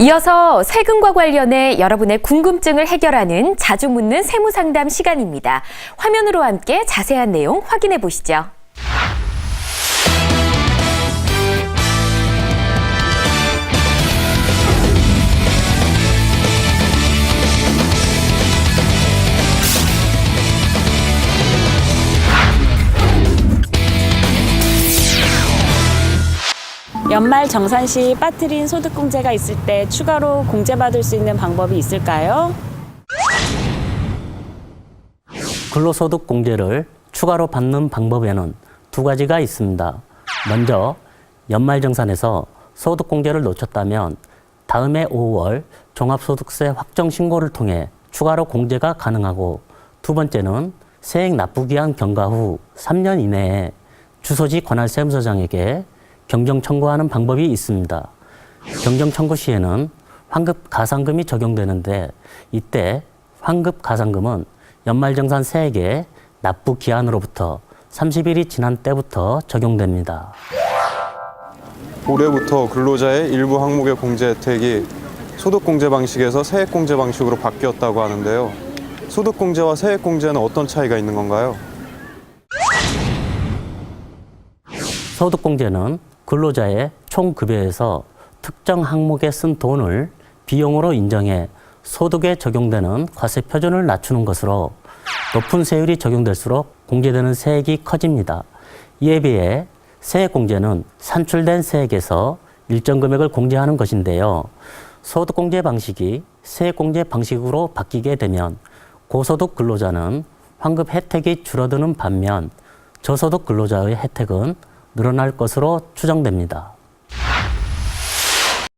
이어서 세금과 관련해 여러분의 궁금증을 해결하는 자주 묻는 세무 상담 시간입니다. 화면으로 함께 자세한 내용 확인해 보시죠. 연말 정산 시 빠뜨린 소득공제가 있을 때 추가로 공제받을 수 있는 방법이 있을까요? 근로소득 공제를 추가로 받는 방법에는 두 가지가 있습니다. 먼저 연말정산에서 소득공제를 놓쳤다면 다음해 5월 종합소득세 확정 신고를 통해 추가로 공제가 가능하고 두 번째는 세액 납부기한 경과 후 3년 이내에 주소지 관할 세무서장에게 경정 청구하는 방법이 있습니다. 경정 청구 시에는 환급 가산금이 적용되는데 이때 환급 가산금은 연말정산 세액의 납부 기한으로부터 30일이 지난 때부터 적용됩니다. 올해부터 근로자의 일부 항목의 공제 혜택이 소득공제 방식에서 세액공제 방식으로 바뀌었다고 하는데요. 소득공제와 세액공제는 어떤 차이가 있는 건가요? 소득공제는 근로자의 총 급여에서 특정 항목에 쓴 돈을 비용으로 인정해 소득에 적용되는 과세 표준을 낮추는 것으로 높은 세율이 적용될수록 공제되는 세액이 커집니다. 이에 비해 세액 공제는 산출된 세액에서 일정 금액을 공제하는 것인데요. 소득 공제 방식이 세액 공제 방식으로 바뀌게 되면 고소득 근로자는 환급 혜택이 줄어드는 반면 저소득 근로자의 혜택은 늘어날 것으로 추정됩니다.